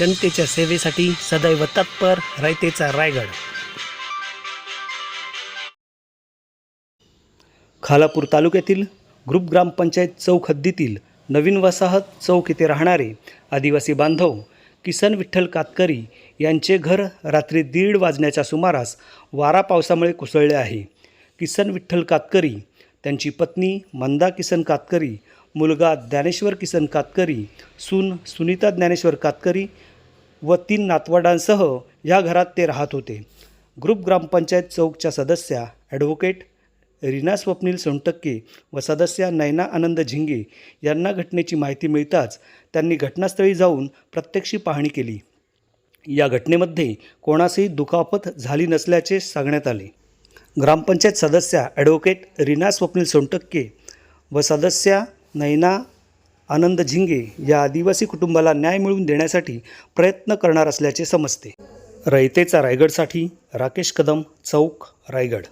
जनतेच्या सेवेसाठी सदैव तत्पर रयतेचा रायगड. खालापूर तालुक्यातील ग्रुप ग्रामपंचायत चौक हद्दीतील नवीन वसाहत चौक येथे राहणारे आदिवासी बांधव किसन विठ्ठल कातकरी यांचे घर रात्री दीड वाजण्याच्या सुमारास वारा पावसामुळे कोसळले आहे. किसन विठ्ठल कातकरी त्यांची पत्नी मंदा किसन कातकरी मुलगा ज्ञानेश्वर किसन कातकरी सून सुनीता ज्ञानेश्वर कातकरी व तीन नातवाडांसह या घरात ते राहत होते. ग्रुप ग्रामपंचायत चौकच्या सदस्या ॲडव्होकेट रीना स्वप्नील सोनटक्के व सदस्या नयना आनंद झिंगे यांना घटनेची माहिती मिळताच त्यांनी घटनास्थळी जाऊन प्रत्यक्षी पाहणी केली. या घटनेमध्ये कोणासही दुखापत झाली नसल्याचे सांगण्यात आले. ग्रामपंचायत सदस्या ॲडव्होकेट रीना स्वप्नील सोनटक्के व सदस्या नैना आनंद झिंगे या आदिवासी कुटुंबाला न्याय मिळवून देण्यासाठी प्रयत्न करणार असल्याचे समजते. रयतेचा रायगडसाठी राकेश कदम चौक रायगड.